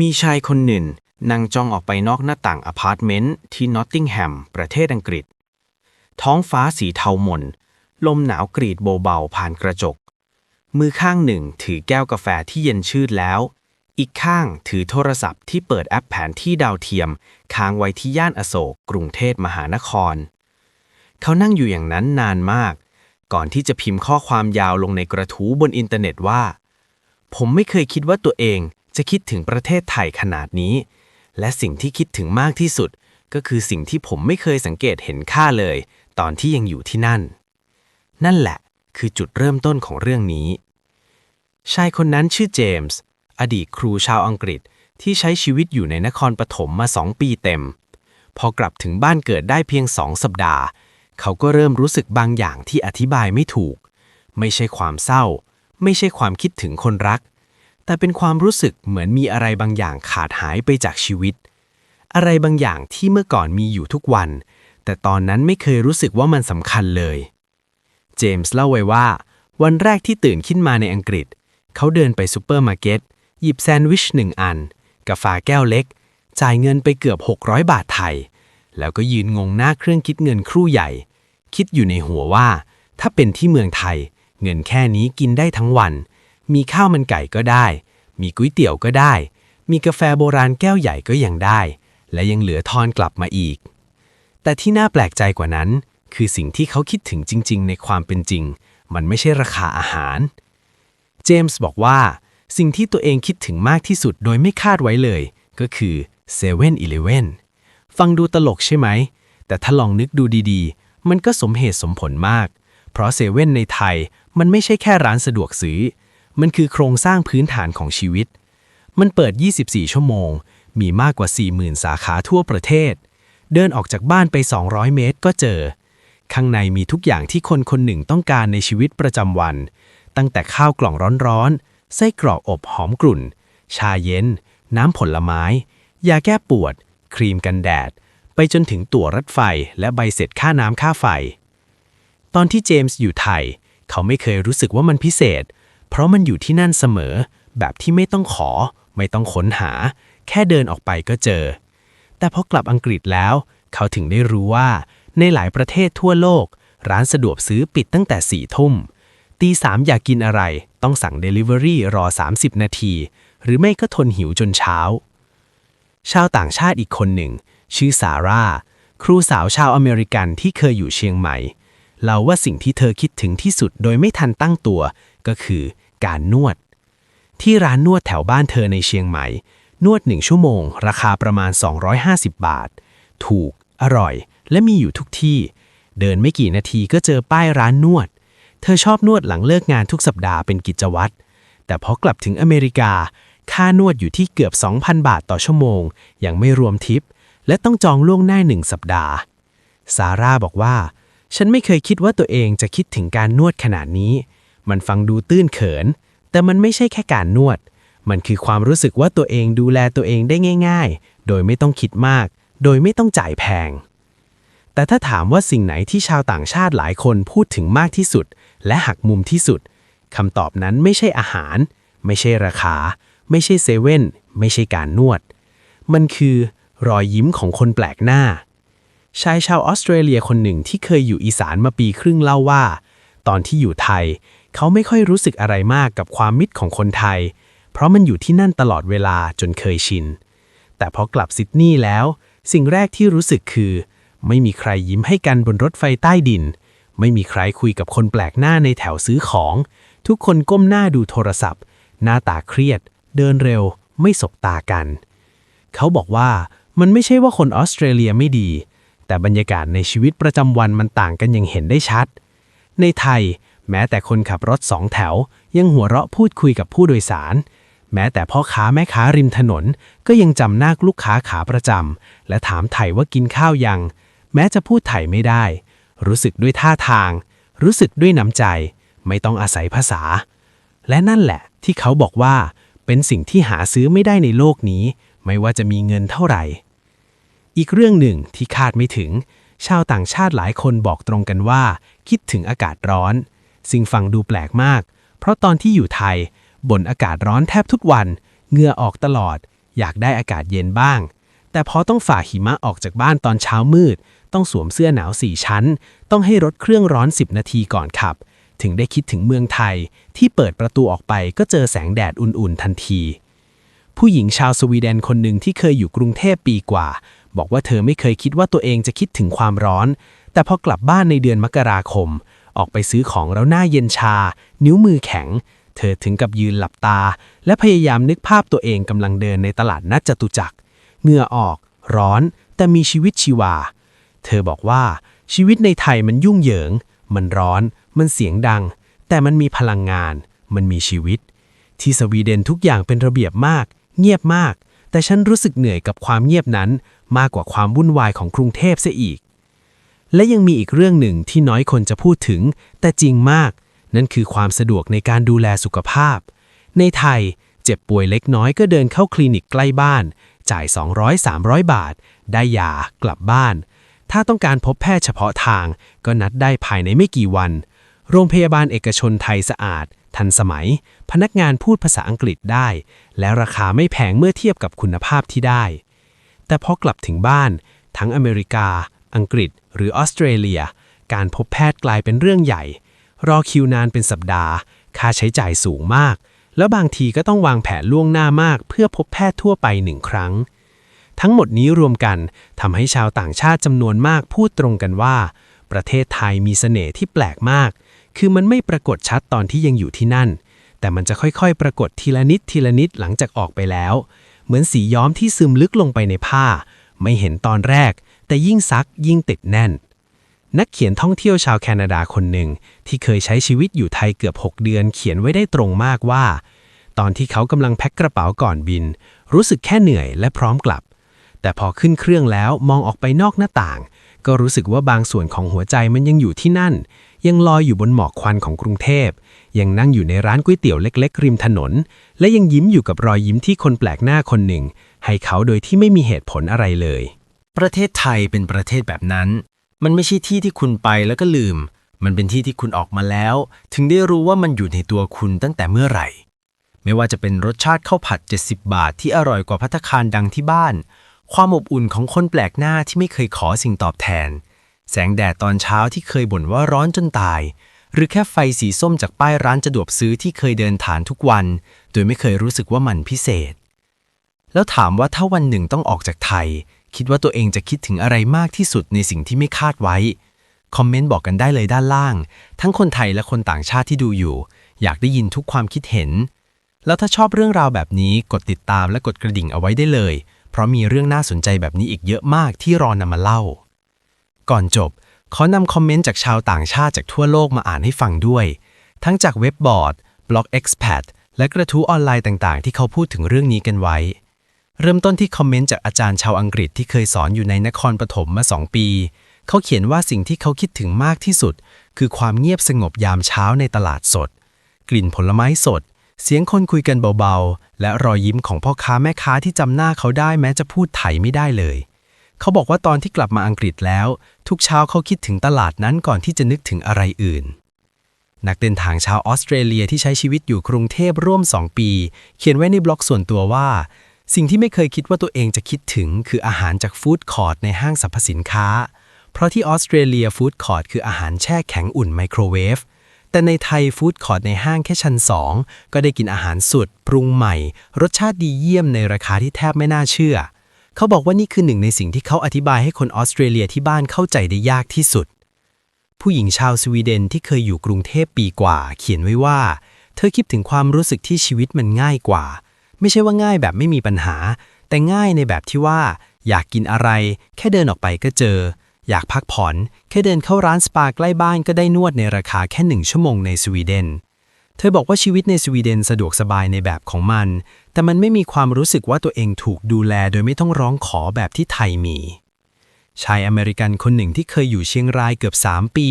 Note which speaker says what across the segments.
Speaker 1: มีชายคนหนึ่งนั่งจ้องออกไปนอกหน้าต่างอพาร์ตเมนต์ที่นอตติงแฮม ประเทศอังกฤษ ท้องฟ้าสีเทาหม่น ลมหนาวกรีดเบาๆผ่านกระจก มือข้างหนึ่งถือแก้วกาแฟที่เย็นชืดแล้ว อีกข้างถือโทรศัพท์ที่เปิดแอปแผนที่ดาวเทียม ค้างไว้ที่ย่านอโศกกรุงเทพมหานคร เขานั่งอยู่อย่างนั้นนานมาก ก่อนที่จะพิมพ์ข้อความยาวลงในกระทู้บนอินเทอร์เน็ตว่า ผมไม่เคยคิดว่าตัวเอง จะคิดถึงประเทศไทยขนาดนี้ และสิ่งที่คิดถึงมากที่สุด ก็คือสิ่งที่ผมไม่เคยสังเกตเห็นค่าเลย ตอนที่ยังอยู่ที่นั่น นั่นแหละคือจุดเริ่มต้นของเรื่องนี้ ชายคนนั้นชื่อเจมส์ อดีตครูชาวอังกฤษที่ใช้ชีวิตอยู่ในนครปฐมมาสองปีเต็ม พอกลับถึงบ้านเกิดได้เพียงสองสัปดาห์ เขาก็เริ่มรู้สึกบางอย่างที่อธิบายไม่ถูก ไม่ใช่ความเศร้า ไม่ใช่ความคิดถึงคนรัก แต่เป็นความรู้สึกเหมือนมีอะไรบางอย่างขาดหายไปจากชีวิต อะไรบางอย่างที่เมื่อก่อนมีอยู่ทุกวัน แต่ตอนนั้นไม่เคยรู้สึกว่ามันสำคัญเลย เจมส์เล่าไว้ว่า วันแรกที่ตื่นขึ้นมาในอังกฤษ เขาเดินไปซูเปอร์มาร์เก็ตหยิบแซนด์วิชหนึ่งอัน กาแฟแก้วเล็ก จ่ายเงินไปเกือบ 600 บาทไทย แล้วก็ยืนงงหน้าเครื่องคิดเงินครู่ใหญ่ คิดอยู่ในหัวว่า ถ้าเป็นที่เมืองไทย เงินแค่นี้กินได้ทั้งวัน มีข้าวมันไก่ก็ได้ มีก๋วยเตี๋ยวก็ได้ มีกาแฟโบราณแก้วใหญ่ก็ยังได้ และยังเหลือทอนกลับมาอีก แต่ที่น่าแปลกใจกว่านั้น คือสิ่งที่เขาคิดถึงจริง ๆ ในความเป็นจริง มันไม่ใช่ราคาอาหาร เจมส์บอกว่า สิ่งที่ตัวเองคิดถึงมากที่สุดโดยไม่คาดไว้เลย ก็คือ7 e เ e ่ e อฟังดูตลกใช่ไหม แต่ถ้าลองนึกดูดีๆ มันก็สมเหตุสมผลมาก เพราะเซเว่นในไทยมันไม่ใช่แค่ร้านสะดวกซื้อ มันคือโครงสร้างพื้นฐานของชีวิต มันเปิด 24 ชั่วโมง มีมากกว่า 40,000 สาขาทั่วประเทศ เดินออกจากบ้านไป 200 เมตรก็เจอ ข้างในมีทุกอย่างที่คนคนหนึ่งต้องการในชีวิตประจำวัน ตั้งแต่ข้าวกล่องร้อนๆ ไส้กรอกอบหอมกลุ่น ชาเย็น น้ำผลไม้ ยาแก้ปวด ครีมกันแดด ไปจนถึงตั๋วรถไฟและใบเสร็จค่าน้ำค่าไฟ ตอนที่เจมส์อยู่ไทย เขาไม่เคยรู้สึกว่ามันพิเศษเเพราะมันอยู่ที่นั่นเสมอ แบบที่ไม่ต้องขอ ไม่ต้องค้นหา แค่เดินออกไปก็เจอ แต่พอกลับอังกฤษแล้ว เขาถึงได้รู้ว่า ในหลายประเทศทั่วโลก ร้านสะดวกซื้อปิดตั้งแต่สี่ทุ่ม ตีสามอยากกินอะไร ต้องสั่ง Delivery รอ 30 นาที หรือไม่ก็ทนหิวจนเช้า ชาวต่างชาติอีกคนหนึ่ง ชื่อซาร่า ครูสาวชาวอเมริกันที่เคยอยู่เชียงใหม่เล่าว่าสิ่งที่เธอคิดถึงที่สุดโดยไม่ทันตั้งตัว ก็คือการนวด ที่ร้านนวดแถวบ้านเธอในเชียงใหม่ นวดหนึ่งชั่วโมง ราคาประมาณ 250 บาท ถูก อร่อย และมีอยู่ทุกที่ เดินไม่กี่นาทีก็เจอป้ายร้านนวด เธอชอบนวดหลังเลิกงานทุกสัปดาห์เป็นกิจวัตร แต่พอกลับถึงอเมริกา ค่านวดอยู่ที่เกือบ 2,000 บาทต่อชั่วโมง ยังไม่รวมทิป และต้องจองล่วงหน้าหนึ่งสัปดาห์ ซาร่าบอกว่า ฉันไม่เคยคิดว่าตัวเองจะคิดถึงการนวดขนาดนี้ มันฟังดูตื้นเขิน แต่มันไม่ใช่แค่การนวด มันคือความรู้สึกว่าตัวเองดูแลตัวเองได้ง่าย ๆ โดยไม่ต้องคิดมาก โดยไม่ต้องจ่ายแพง แต่ถ้าถามว่าสิ่งไหนที่ชาวต่างชาติหลายคนพูดถึงมากที่สุด และหักมุมที่สุดคำตอบนั้นไม่ใช่อาหาร ไม่ใช่ราคา ไม่ใช่เซเว่นไม่ใช่การนวด มันคือรอยยิ้มของคนแปลกหน้า ชายชาวออสเตรเลียคนหนึ่งที่เคยอยู่อีสานมาปีครึ่งเล่าว่า ตอนที่อยู่ไทย เขาไม่ค่อยรู้สึกอะไรมากกับความมิตรของคนไทย เพราะมันอยู่ที่นั่นตลอดเวลาจนเคยชิน แต่พอกลับซิดนีย์แล้ว สิ่งแรกที่รู้สึกคือ ไม่มีใครยิ้มให้กันบนรถไฟใต้ดิน ไม่มีใครคุยกับคนแปลกหน้าในแถวซื้อของ ทุกคนก้มหน้าดูโทรศัพท์ หน้าตาเครียด เดินเร็ว ไม่สบตากัน เขาบอกว่ามันไม่ใช่ว่าคนออสเตรเลียไม่ดี แต่บรรยากาศในชีวิตประจำวันมันต่างกันอย่างเห็นได้ชัด ในไทย แม้แต่คนขับรถสองแถว ยังหัวเราะพูดคุยกับผู้โดยสาร แม้แต่พ่อค้าแม่ค้าริมถนน ก็ยังจำหน้าลูกค้าขาประจำและถามไถ่ว่ากินข้าวยัง แม้จะพูดไถ่ไม่ได้ รู้สึกด้วยท่าทาง รู้สึกด้วยน้ำใจ ไม่ต้องอาศัยภาษา และนั่นแหละที่เขาบอกว่า เป็นสิ่งที่หาซื้อไม่ได้ในโลกนี้ ไม่ว่าจะมีเงินเท่าไหร่ อีกเรื่องหนึ่งที่คาดไม่ถึง ชาวต่างชาติหลายคนบอกตรงกันว่า คิดถึงอากาศร้อน สิ่งฟังดูแปลกมาก เพราะตอนที่อยู่ไทยบ่นอากาศร้อนแทบทุกวันเหงื่อออกตลอด
Speaker 2: อยากได้อากาศเย็นบ้าง แต่พอต้องฝ่าหิมะออกจากบ้านตอนเช้ามืด ต้องสวมเสื้อหนาวสี่ชั้น ต้องให้รถเครื่องร้อน 10 นาทีก่อนขับ ถึงได้คิดถึงเมืองไทย ที่เปิดประตูออกไปก็เจอแสงแดดอุ่นๆทันที ผู้หญิงชาวสวีเดนคนหนึ่งที่เคยอยู่กรุงเทพปีกว่า บอกว่าเธอไม่เคยคิดว่าตัวเองจะคิดถึงความร้อน แต่พอกลับบ้านในเดือนมกราคม ออกไปซื้อของแล้วหน้าเย็นชา นิ้วมือแข็ง เธอถึงกับยืนหลับตา และพยายามนึกภาพตัวเองกำลังเดินในตลาดนัดจตุจักรเหงื่อออก ร้อน แต่มีชีวิตชีวา เธอบอกว่าชีวิตในไทยมันยุ่งเหยิง มันร้อน มันเสียงดัง แต่มันมีพลังงาน มันมีชีวิต ที่สวีเดนทุกอย่างเป็นระเบียบมาก เงียบมาก แต่ฉันรู้สึกเหนื่อยกับความเงียบนั้น มากกว่าความวุ่นวายของกรุงเทพเสียอีก และยังมีอีกเรื่องหนึ่งที่น้อยคนจะพูดถึง แต่จริงมาก นั่นคือความสะดวกในการดูแลสุขภาพ ในไทย เจ็บป่วยเล็กน้อยก็เดินเข้าคลินิกใกล้บ้าน จ่าย 200-300 บาท ได้ยากลับบ้าน ถ้าต้องการพบแพทย์เฉพาะทาง ก็นัดได้ภายในไม่กี่วัน โรงพยาบาลเอกชนไทยสะอาด ทันสมัย พนักงานพูดภาษาอังกฤษได้ และราคาไม่แพงเมื่อเทียบกับคุณภาพที่ได้ แต่พอกลับถึงบ้าน ทั้งอเมริกา อังกฤษ หรือออสเตรเลีย การพบแพทย์กลายเป็นเรื่องใหญ่ รอคิวนานเป็นสัปดาห์ ค่าใช้จ่ายสูงมาก แล้วบางทีก็ต้องวางแผนล่วงหน้ามากเพื่อพบแพทย์ทั่วไปหนึ่งครั้ง ทั้งหมดนี้รวมกันทำให้ชาวต่างชาติจำนวนมากพูดตรงกันว่า ประเทศไทยมีเสน่ห์ที่แปลกมาก คือมันไม่ปรากฏชัดตอนที่ยังอยู่ที่นั่น แต่มันจะค่อยๆ ปรากฏทีละนิดทีละนิดหลังจากออกไปแล้ว เหมือนสีย้อมที่ซึมลึกลงไปในผ้า ไม่เห็นตอนแรก แต่ยิ่งซักยิ่งติดแน่น นักเขียนท่องเที่ยวชาวแคนาดาคนหนึ่งที่เคยใช้ชีวิตอยู่ไทยเกือบ 6 เดือนเขียนไว้ได้ตรงมากว่า ตอนที่เขากำลังแพ็คกระเป๋าก่อนบิน รู้สึกแค่เหนื่อยและพร้อมกลับ แต่พอขึ้นเครื่องแล้วมองออกไปนอกหน้าต่าง ก็รู้สึกว่าบางส่วนของหัวใจมันยังอยู่ที่นั่น ยังลอยอยู่บนหมอกควันของกรุงเทพยังนั่งอยู่ในร้านก๋วยเตี๋ยวเล็ก ๆ ริมถนน และยังยิ้มอยู่กับรอยยิ้มที่คนแปลกหน้าคนหนึ่ง ให้เขาโดยที่ไม่มีเหตุผลอะไรเลย
Speaker 1: ประเทศไทยเป็นประเทศแบบนั้น มันไม่ใช่ที่ที่คุณไปแล้วก็ลืม มันเป็นที่ที่คุณออกมาแล้ว ถึงได้รู้ว่ามันอยู่ในตัวคุณตั้งแต่เมื่อไหร่ ไม่ว่าจะเป็นรสชาติข้าวผัด 70 บาทที่อร่อยกว่าพัตคารดังที่บ้าน ความอบอุ่นของคนแปลกหน้าที่ไม่เคยขอสิ่งตอบแทน แสงแดดตอนเช้าที่เคยบ่นว่าร้อนจนตาย หรือแค่ไฟสีส้มจากป้ายร้านจะดวบซื้อที่เคยเดินฐานทุกวัน โดยไม่เคยรู้สึกว่ามันพิเศษ แล้วถามว่าถ้าวันหนึ่งต้องออกจากไทย คิดว่าตัวเองจะคิดถึงอะไรมากที่สุดในสิ่งที่ไม่คาดไว้ คอมเมนต์บอกกันได้เลยด้านล่าง ทั้งคนไทยและคนต่างชาติที่ดูอยู่ อยากได้ยินทุกความคิดเห็น แล้วถ้าชอบเรื่องราวแบบนี้กดติดตามและกดกระดิ่งเอาไว้ได้เลย เพราะมีเรื่องน่าสนใจแบบนี้อีกเยอะมากที่รอนำมาเล่า ก่อนจบขอนำคอมเมนต์จากชาวต่างชาติจากทั่วโลกมาอ่านให้ฟังด้วย ทั้งจากเว็บบอร์ด บล็อก Expat และกระทู้ออนไลน์ต่างๆ ที่เขาพูดถึงเรื่องนี้กันไว้ เริ่มต้นที่คอมเมนต์จากอาจารย์ชาวอังกฤษที่เคยสอนอยู่ในนครปฐมมา 2 ปี เขาเขียนว่าสิ่งที่เขาคิดถึงมากที่สุด คือความเงียบสงบยามเช้าในตลาดสด กลิ่นผลไม้สด เสียงคนคุยกันเบาๆ และรอยยิ้มของพ่อค้าแม่ค้าที่จำหน้าเขาได้แม้จะพูดไทยไม่ได้เลย เขาบอกว่าตอนที่กลับมาอังกฤษแล้ว ทุกเช้าเขาคิดถึงตลาดนั้นก่อนที่จะนึกถึงอะไรอื่นนักเดินทางชาวออสเตรเลียที่ใช้ชีวิตอยู่กรุงเทพร่วม 2 ปี เขียนไว้ในบล็อกส่วนตัวว่า สิ่งที่ไม่เคยคิดว่าตัวเองจะคิดถึงคืออาหารจากฟู้ดคอร์ทในห้างสรรพสินค้า เพราะที่ออสเตรเลียฟู้ดคอร์ทคืออาหารแช่แข็งอุ่นไมโครเวฟ แต่ในไทยฟู้ดคอร์ทในห้างแค่ชั้น 2 ก็ได้กินอาหารสุด ปรุงใหม่ รสชาติดีเยี่ยมในราคาที่แทบไม่น่าเชื่อ เขาบอกว่านี่คือหนึ่งในสิ่งที่เขาอธิบายให้คนออสเตรเลียที่บ้านเข้าใจได้ยากที่สุด ผู้หญิงชาวสวีเดนที่เคยอยู่กรุงเทพปีกว่า เขียนไว้ว่า เธอคิดถึงความรู้สึกที่ชีวิตมันง่ายกว่า ไม่ใช่ว่าง่ายแบบไม่มีปัญหา แต่ง่ายในแบบที่ว่า อยากกินอะไร แค่เดินออกไปก็เจอ อยากพักผ่อน แค่เดินเข้าร้านสปาใกล้บ้านก็ได้นวดในราคาแค่หนึ่งชั่วโมงในสวีเดน เธอบอกว่าชีวิตในสวีเดนสะดวกสบายในแบบของมัน แต่มันไม่มีความรู้สึกว่าตัวเองถูกดูแลโดยไม่ต้องร้องขอแบบที่ไทยมีชายอเมริกันคนหนึ่งที่เคยอยู่เชียงรายเกือบ 3 ปี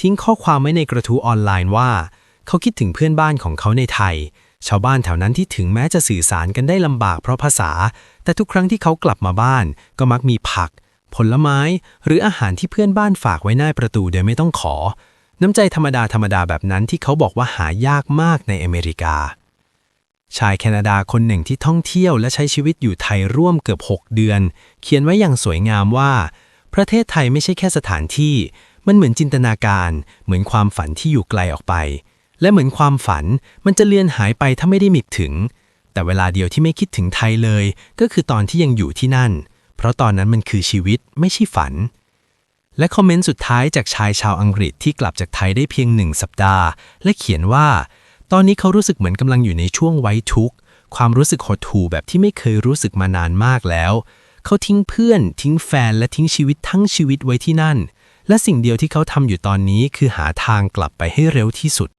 Speaker 1: ทิ้งข้อความไว้ในกระทู้ออนไลน์ว่า เขาคิดถึงเพื่อนบ้านของเขาในไทย ชาวบ้านแถวนั้นที่ถึงแม้จะสื่อสารกันได้ลำบากเพราะภาษา แต่ทุกครั้งที่เขากลับมาบ้าน ก็มักมีผัก ผลไม้ หรืออาหารที่เพื่อนบ้านฝากไว้หน้าประตูโดยไม่ต้องขอ น้ำใจธรรมดาธรรมดาแบบนั้นที่เขาบอกว่าหายากมากในอเมริกา
Speaker 2: ชายแคนาดาคนหนึ่งที่ท่องเที่ยวและใช้ชีวิตอยู่ไทยร่วมเกือบ 6 เดือน เขียนไว้อย่างสวยงามว่า ประเทศไทยไม่ใช่แค่สถานที่ มันเหมือนจินตนาการ เหมือนความฝันที่อยู่ไกลออกไป และเหมือนความฝันมันจะเลือนหายไปถ้าไม่ได้มิกถึง แต่เวลาเดียวที่ไม่คิดถึงไทยเลย ก็คือตอนที่ยังอยู่ที่นั่น เพราะตอนนั้นมันคือชีวิตไม่ใช่ฝัน และคอมเมนต์สุดท้ายจากชายชาวอังกฤษที่กลับจากไทยได้เพียงหนึ่งสัปดาห์ และเขียนว่า ตอนนี้เขารู้สึกเหมือนกำลังอยู่ในช่วงไว้ทุกข์ ความรู้สึกหดหู่แบบที่ไม่เคยรู้สึกมานานมากแล้ว เขาทิ้งเพื่อน ทิ้งแฟนและทิ้งชีวิตทั้งชีวิตไว้ที่นั่น และสิ่งเดียวที่เขาทำอยู่ตอนนี้คือหาทางกลับไปให้เร็วที่สุด